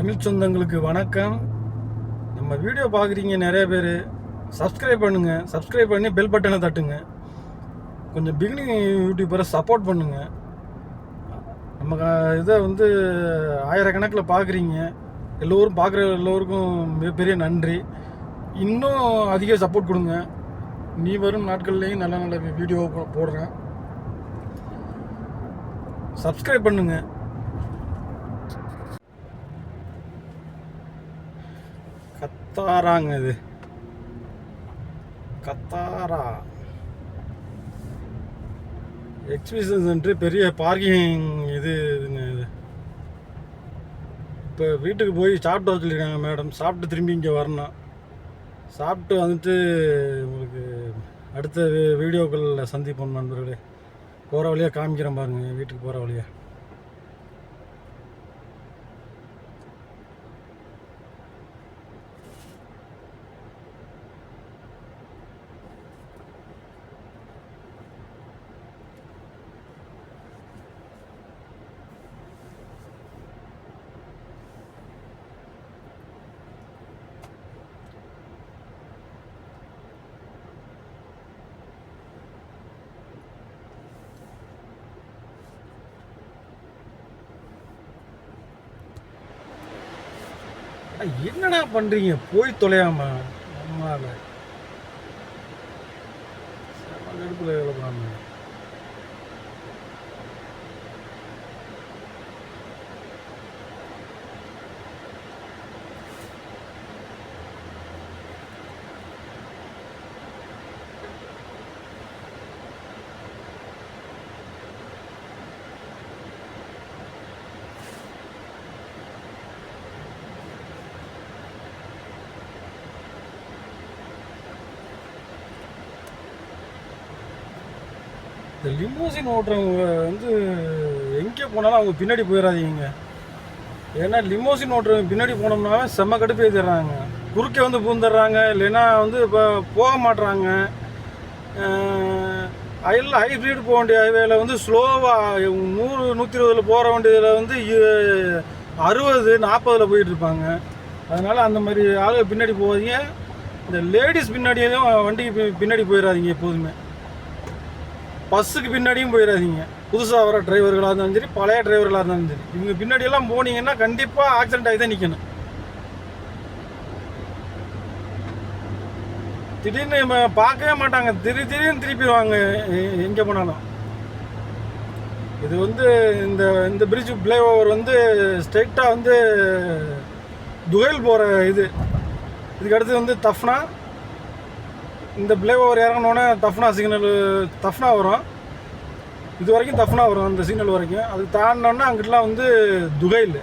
தமிழ் சொந்தங்களுக்கு வணக்கம். நம்ம வீடியோ பார்க்குறீங்க நிறைய பேர். சப்ஸ்கிரைப் பண்ணுங்கள் சப்ஸ்கிரைப் பண்ணி பெல் பட்டனை தட்டுங்க. கொஞ்சம் பிகினிங் யூடியூபரை சப்போர்ட் பண்ணுங்கள் நம்ம இதை வந்து ஆயிரக்கணக்கில் பார்க்குறீங்க எல்லோரும் பார்க்குற எல்லோருக்கும் மிகப்பெரிய நன்றி. இன்னும் அதிக சப்போர்ட் கொடுங்க. நீ வரும் நாட்கள்லேயும் நல்ல நல்ல வீடியோ போடுறேன். சப்ஸ்கிரைப் பண்ணுங்கள் கத்தாராங்க இது கத்தாரா? எக்ஸிபிஷன் சென்ட்ரு பெரிய பார்க்கிங் இது இதுங்க இது. இப்போ வீட்டுக்கு போய் சாப்பிட்டு வர மேடம் சாப்பிட்டு திரும்பி இங்கே வரணும். சாப்பிட்டு வந்துட்டு உங்களுக்கு அடுத்த வீடியோக்களில் சந்திப்போம் நண்பர்களே. போகிற வழியாக காமிக்கிறேன் பாருங்கள் வீட்டுக்கு போகிற வழியாக என்னடா பண்றீங்க? போய் தொலையாம நம்மளால செம கடுப்புல வேலை இந்த லிமோசின் ஓட்டுறவங்க வந்து எங்கே போனாலும் அவங்க பின்னாடி போயிடாதீங்க ஏன்னா லிமோசின் ஓட்டுறவங்க பின்னாடி போனோம்னா செம்ம கடுப்பு ஏற்றிடுறாங்க குறுக்கே வந்து பூந்துடுறாங்க இல்லைன்னா வந்து இப்போ போக மாட்டுறாங்க அயல் ஹைப்ரிட் போக வேண்டிய ஹைவேல வந்து ஸ்லோவாக நூறு நூற்றி இருபதில் போகிற வேண்டியதில் வந்து அறுபது நாற்பதில் போயிட்டுருப்பாங்க. அதனால் அந்த மாதிரி ஆளு பின்னாடி போகாதீங்க. இந்த லேடிஸ் பின்னாடியும் வண்டிக்கு பி- பின்னாடி போயிடாதீங்க எப்போதுமே. பஸ்ஸுக்கு பின்னாடியும் போயிடாதீங்க புதுசாக வர டிரைவர்களாக இருந்தாலும் சரி பழைய டிரைவர்களாக இருந்தாலும் சரி. இவங்க பின்னாடியெல்லாம் போனீங்கன்னா கண்டிப்பாக ஆக்சிடென்ட் ஆகி தான் நிற்கணும் திடீர்னு நம்ம பார்க்கவே மாட்டாங்க. திடீர் திடீர்னு திருப்பிடுவாங்க எங்கே போனாலும். இது வந்து இந்த இந்த பிரிட்ஜ் ஓவர் வந்து ஸ்ட்ரெயிட்டாக வந்து துகைல் போகிற இது. இதுக்கு அடுத்து வந்து தஃப்னா. இந்த ஓவர் இறங்கினோடனே தஃப்னா சிக்னல் தஃப்னா வரும். இது வரைக்கும் தஃப்னா வரும் அந்த சிக்னல் வரைக்கும். அது தாண்டினோன்னா அங்கிட்டலாம் வந்து துகைல்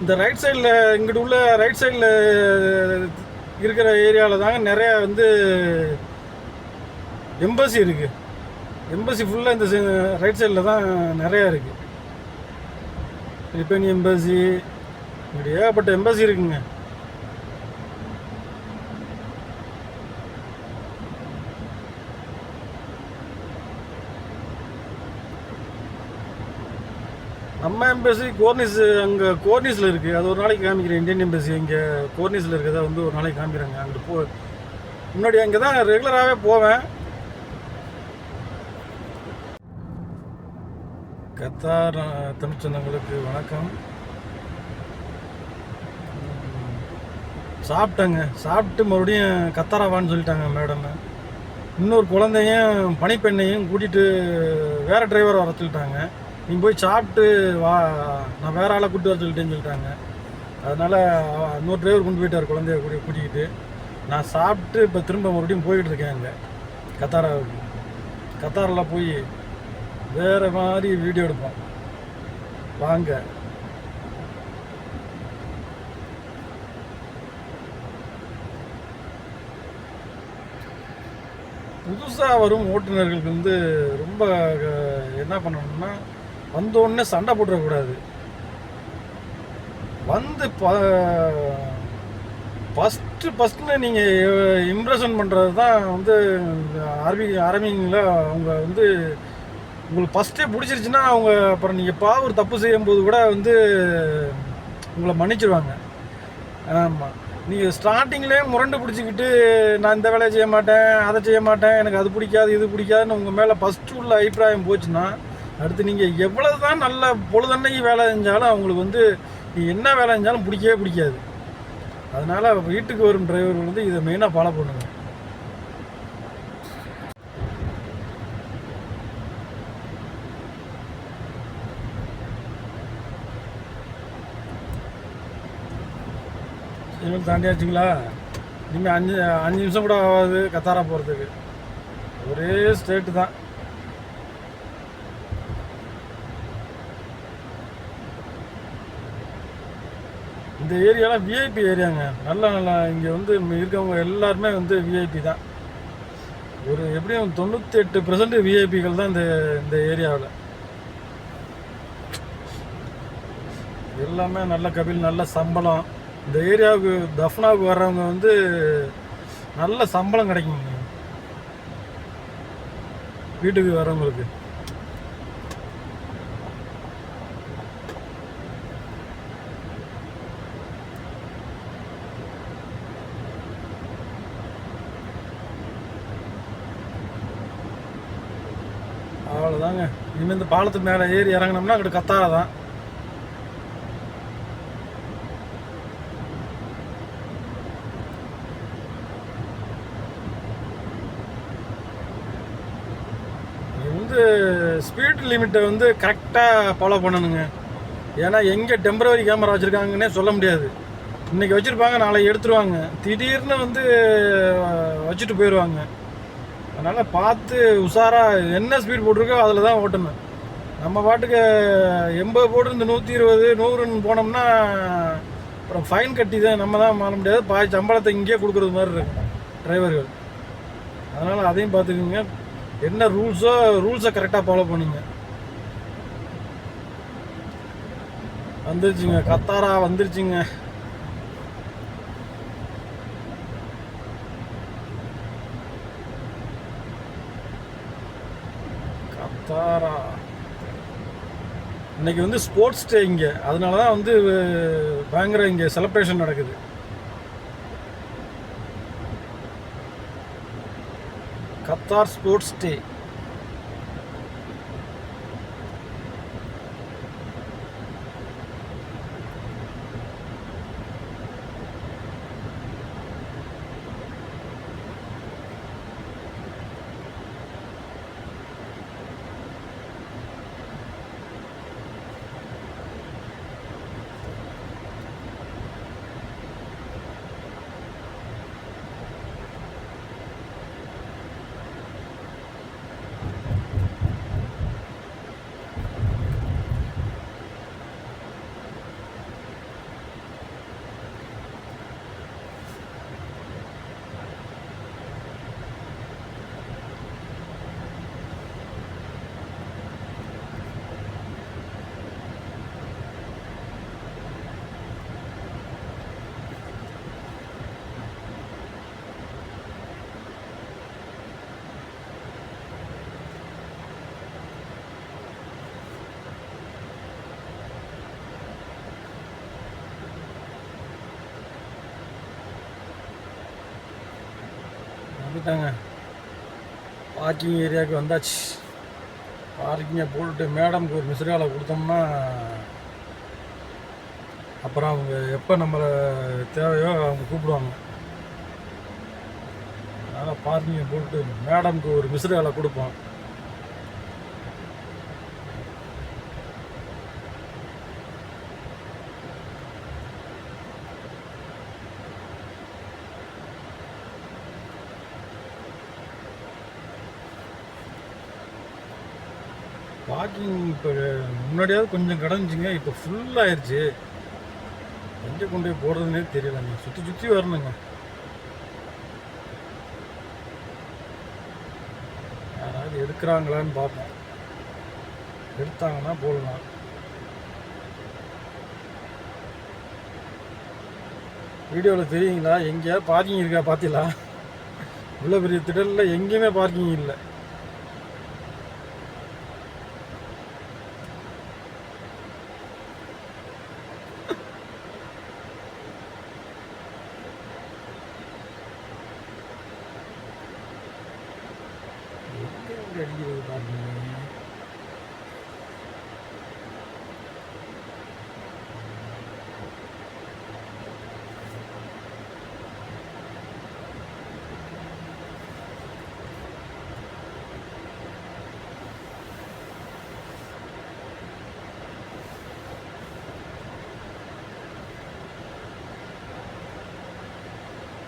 இந்த ரைட் சைடில் இங்கிட்டு உள்ள ரைட் சைடில் இருக்கிற ஏரியாவில் தாங்க நிறைய வந்து எம்பசி இருக்குது எம்பசி ஃபுல்லாக இந்த ரைட் சைடில் தான் நிறையா இருக்குது பிலிப்பைன் எம்பசி இப்படி ஏகப்பட்ட எம்பசி இருக்குங்க. நம்ம எம்பசி கோர்னிஸ் அங்கே கோர்னிஸில் இருக்குது அது ஒரு நாளைக்கு காமிக்கிறேன். இந்தியன் எம்பசி இங்கே கோர்னிஸில் இருக்கிறத வந்து ஒரு நாளைக்கு காமிக்கிறாங்க. அங்கிட்டு போ முன்னாடி அங்கே தான் ரெகுலராகவே போவேன். கத்தார் தமிழ்ச்சந்தங்களுக்கு தமிழ் சொந்தங்களுக்கு வணக்கம். சாப்பிட்டேங்க. சாப்பிட்டு மறுபடியும் கத்தாராவான்னு சொல்லிட்டாங்க மேடம் இன்னொரு குழந்தையும் பணிப்பெண்ணையும் கூட்டிகிட்டு வேறு டிரைவர் வர சொல்லிட்டாங்க. நீ போய் சாப்பிட்டு வா நான் வேற ஆளை கூப்பிட்டு வர சொல்லிட்டேன்னு சொல்லிட்டாங்க. அதனால் இன்னொரு டிரைவர் கொண்டு போயிட்டார் குழந்தைய கூட்டி கூட்டிக்கிட்டு. நான் சாப்பிட்டு இப்போ திரும்ப மறுபடியும் போயிட்டு இருக்கேன் அங்கே கத்தாராவுக்கு. கத்தாரில் போய் வேறு மாதிரி வீடியோ எடுப்போம். வாங்க. புதுசாக வரும் ஓட்டுநர்களுக்கு வந்து ரொம்ப என்ன பண்ணணும்னா வந்தோடனே சண்டை போட்டுறக்கூடாது வந்து ப ஃபஸ்ட்டு ஃபஸ்ட்டு நீங்கள் இம்ப்ரெஷன் பண்ணுறது தான் வந்து ஆர்மி ஆர்மிங்கில் அவங்க வந்து உங்களுக்கு ஃபஸ்ட்டே பிடிச்சிருச்சுன்னா அவங்க அப்புறம் நீங்கள் பா ஒரு தப்பு செய்யும்போது கூட வந்து உங்களை மன்னிச்சிருவாங்க. ஆமாம் நீங்கள் ஸ்டார்டிங்லேயே முரண்டு பிடிச்சிக்கிட்டு நான் இந்த வேலையை செய்ய மாட்டேன் அதை செய்ய மாட்டேன் எனக்கு அது பிடிக்காது இது பிடிக்காதுன்னு உங்கள் மேலே ஃபஸ்ட்டு உள்ள அபிப்பிராயம் போச்சுன்னா அடுத்து நீங்கள் எவ்வளவு தான் நல்ல பொழுதன்னைக்கு வேலை செஞ்சாலும் அவங்களுக்கு வந்து என்ன வேலை செஞ்சாலும் பிடிக்கவே பிடிக்காது. அதனால் வீட்டுக்கு வரும் டிரைவர்கள் வந்து இதை மெயினாக ஃபாலோ பண்ணுங்கள் இனிமேல் தாண்டியாச்சுங்களா? இனிமேல் அஞ்சு அஞ்சு நிமிஷம் கூட ஆகாது கத்தாரா போகிறதுக்கு ஒரே ஸ்டேட்டு தான். இந்த ஏரியாலாம் விஐபி ஏரியாங்க. நல்ல நல்லா இங்கே வந்து இருக்கவங்க எல்லாருமே வந்து விஐபி தான். ஒரு எப்படியும் தொண்ணூற்றி எட்டு பர்சன்ட் விஐபிகள் தான் இந்த இந்த ஏரியாவில். எல்லாமே நல்ல கபில் நல்ல சம்பளம். இந்த ஏரியாவுக்கு தஃப்னாவுக்கு வர்றவங்க வந்து நல்ல சம்பளம் கிடைக்குங்க. வீட்டுக்கு வர்றவங்களுக்கு. அவ்வளோதாங்க இனிமேல் இந்த பாலத்துக்கு மேலே ஏறி இறங்கினோம்னா அங்கிட்டு கத்தாரா தான். இது வந்து ஸ்பீட் லிமிட்டை வந்து கரெக்டாக ஃபாலோ பண்ணணுங்க. ஏன்னா எங்கே டெம்பரவரி கேமரா வச்சுருக்காங்கன்னே சொல்ல முடியாது. இன்றைக்கி வச்சுருப்பாங்க நாளைக்கு எடுத்துருவாங்க. திடீர்னு வந்து வச்சுட்டு போயிடுவாங்க அதனால் பார்த்து உஷாராக என்ன ஸ்பீட் போட்டிருக்கோ அதில் தான் ஓட்டணும். நம்ம பாட்டுக்கு எண்பது போட்டிருந்து நூற்றி இருபது நூறுன்னு போனோம்னா அப்புறம் ஃபைன் கட்டி தான் நம்ம தான் மாற முடியாது. பாய் சம்பளத்தை இங்கேயே கொடுக்குறது மாதிரி இருக்கும் டிரைவர்கள் அதனால் அதையும் பார்த்துக்குங்க. என்ன ரூல்ஸோ ரூல்ஸை கரெக்டாக ஃபாலோ பண்ணுங்க. வந்துருச்சுங்க. கத்தாரா வந்துருச்சுங்க. கத்தாரா இன்னைக்கு வந்து ஸ்போர்ட்ஸ் டே இங்கே. அதனால தான் வந்து பயங்கர இங்கே செலப்ரேஷன் நடக்குது. கத்தார் ஸ்போர்ட்ஸ் டே வந்துட்டாங்க பார்க்கிங் ஏரியாவுக்கு வந்தாச்சு. பார்க்கிங்கை போட்டுட்டு மேடம்க்கு ஒரு மிஸ்ராலை கொடுத்தோம்னா அப்புறம் அவங்க எப்போ நம்மளை தேவையோ அவங்க கூப்பிடுவாங்க. அதனால் பார்க்கிங்கை போட்டு மேடம்க்கு ஒரு மிஸ்ராலை கொடுப்போம். பார்க்கிங் இப்போ முன்னாடியாவது கொஞ்சம் கிடந்துச்சிங்க இப்போ ஃபுல்லாகிடுச்சு எங்கே கொண்டு போய் போடுறதுனே தெரியலங்க. சுற்றி சுற்றி வரணுங்க. யாராவது எடுக்கிறாங்களான்னு பார்ப்போம். எடுத்தாங்கன்னா போடலாம் வீடியோவில் தெரியுங்களா? எங்கேயாவது பார்க்கிங் இருக்கா? பார்த்தீங்களா இவ்வளோ பெரிய திடலில் எங்கேயுமே பார்க்கிங் இல்லை எங்க இங்க அடிக்கிறது பாருங்க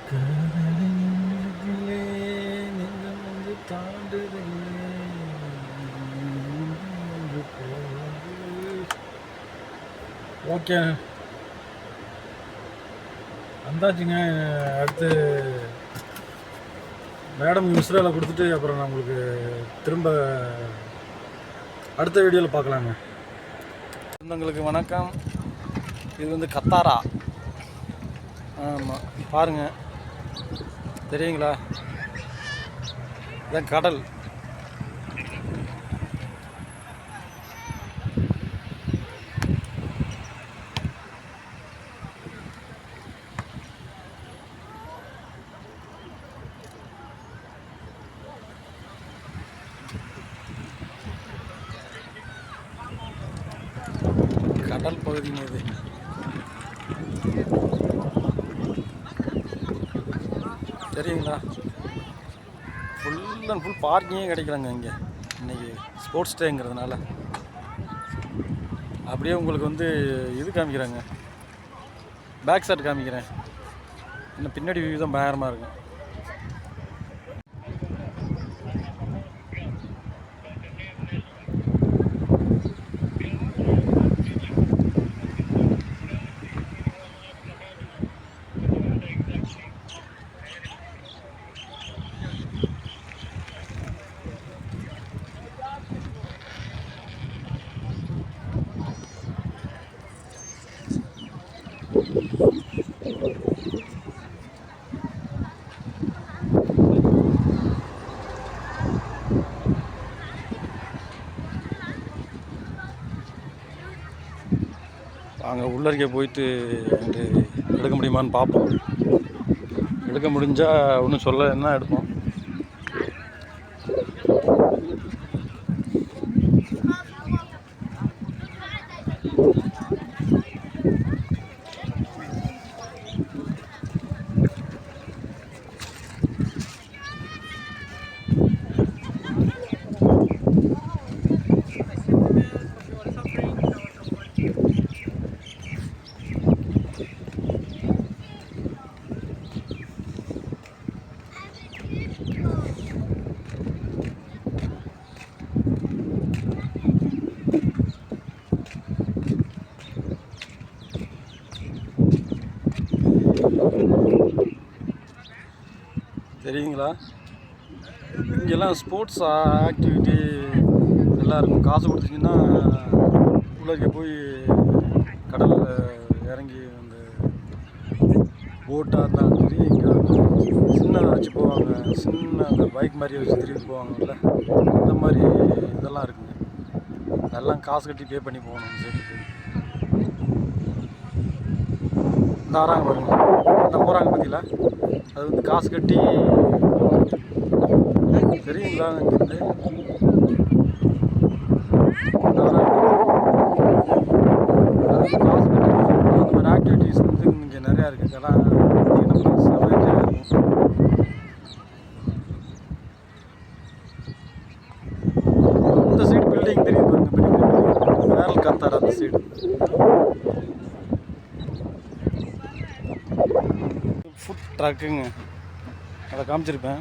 கடலிலே நெஞ்சம் வந்து தாண்டுதலே வந்து போகுது. ஓகே. வந்தாச்சுங்க. அடுத்து மேடம் மிஸ்ராவில் கொடுத்துட்டு அப்புறம் நான் உங்களுக்கு திரும்ப அடுத்த வீடியோவில் பார்க்கலாங்க. சொந்தங்களுக்கு வணக்கம். இது வந்து கத்தாரா? ஆமாம் பாருங்கள் தெரியுங்களா? இதான் கடல். கடல் பகுதிங்க இது தெரியுங்களா? ஃபுல் அண்ட் ஃபுல் பார்க்கிங்கே கிடைக்கலங்க இங்கே. இன்னைக்கு ஸ்போர்ட்ஸ் டேங்கிறதுனால அப்படியே உங்களுக்கு வந்து இது காமிக்கிறாங்க. பேக் சைடு காமிக்கிறேன். இன்னும் பின்னாடி வியூ தான் பயங்கரமாக இருக்கும். அங்கே உள்ளறிக்கை போயிட்டு வந்து எடுக்க முடியுமான்னு பார்ப்போம். எடுக்க முடிஞ்சால் ஒன்றும் சொல்ல என்ன எடுப்போம்? தெரியுங்களா? இங்கெல்லாம் ஸ்போர்ட்ஸ் ஆக்டிவிட்டி எல்லாம் இருக்கும் காசு கொடுத்தீங்கன்னா உள்ளே போய் கடலில் இறங்கி அந்த போட்டாக இருந்தாலும் சரி இங்கே சின்னதை வச்சு போவாங்க. சின்ன அந்த பைக் மாதிரி வச்சு திருப்பி போவாங்கல்ல. அந்த மாதிரி இதெல்லாம் இருக்குங்க. அதெல்லாம் காசு கட்டி பே பண்ணி போகணும் அந்த தாராங்க பாருங்க. அந்த போகிறாங்க பார்த்தீங்களா அது வந்து காசு கட்டி தெரியுங்களா இங்கேருந்து காசு கட்டி அந்த மாதிரி ஆக்டிவிட்டீஸ் வந்து இங்கே நிறையா இருக்குது இதெல்லாம் பார்த்தீங்கன்னா செம இருக்கும் இந்த சைடு பில்டிங் தெரியுது பாருங்க பெரிய பெரிய building. வேரல் கத்தார் அந்த சைடு ஃபுட் ட்ரக்குங்க. அதை காமிச்சிருப்பேன்.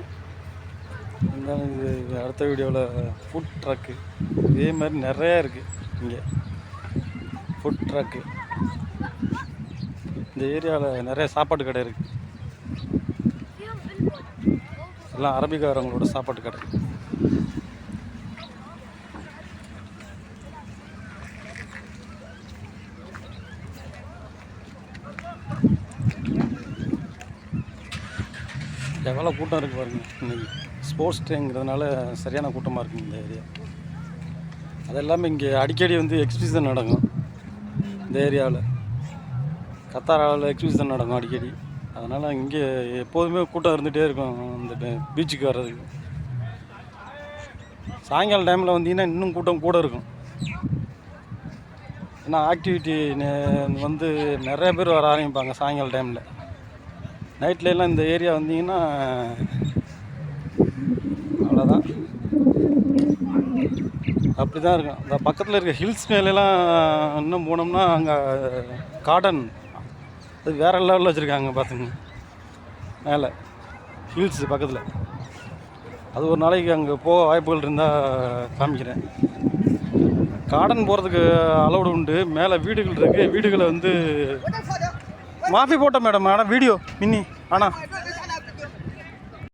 இருந்தாலும் இது இது அடுத்த வீடியோவில் ஃபுட் ட்ரக்கு இதே மாதிரி நிறையா இருக்குது இங்கே. ஃபுட் ட்ரக்கு இந்த ஏரியாவில் நிறைய சாப்பாட்டு கடை இருக்குது எல்லாம் அரபிக்காரங்களோட சாப்பாட்டு கடை. நல்ல கூட்டம் இருக்குது பாருங்க. இன்னைக்கு ஸ்போர்ட்ஸ் டேங்கிறதுனால சரியான கூட்டமாக இருக்குங்க இந்த ஏரியா அது எல்லாமே இங்கே அடிக்கடி வந்து எக்ஸிபிஷன் நடக்கும். இந்த ஏரியாவில் கத்தாராவில் எக்ஸிபிஷன் நடக்கும் அடிக்கடி. அதனால் இங்கே எப்போதுமே கூட்டம் இருந்துகிட்டே இருக்கும் இந்த பீச்சுக்கு வர்றதுக்கு. சாயங்காலம் டைமில் வந்தீங்கன்னா இன்னும் கூட்டம் கூட இருக்கும். ஏன்னா ஆக்டிவிட்டி வந்து நிறைய பேர் வர ஆரம்பிப்பாங்க சாயங்காலம் டைமில் நைட்லலாம் இந்த ஏரியா வந்தீங்கன்னா அவ்வளோதான் அப்படி தான் இருக்கும். இந்த பக்கத்தில் இருக்க ஹில்ஸ் மேலெலாம் இன்னும் போனோம்னா அங்கே கார்டன் அது வேறு லெவலில் வச்சுருக்காங்க பார்த்துங்க மேலே ஹில்ஸ் பக்கத்தில். அது ஒரு நாளைக்கு அங்கே போக வாய்ப்புகள் இருந்தால் காமிக்கிறேன். கார்டன் போகிறதுக்கு அலௌடு உண்டு. மேலே வீடுகள் இருக்குது வீடுகளை வந்து మాఫీ ఫోటో మేడం ఆడ వీడియో మిన్ని అనా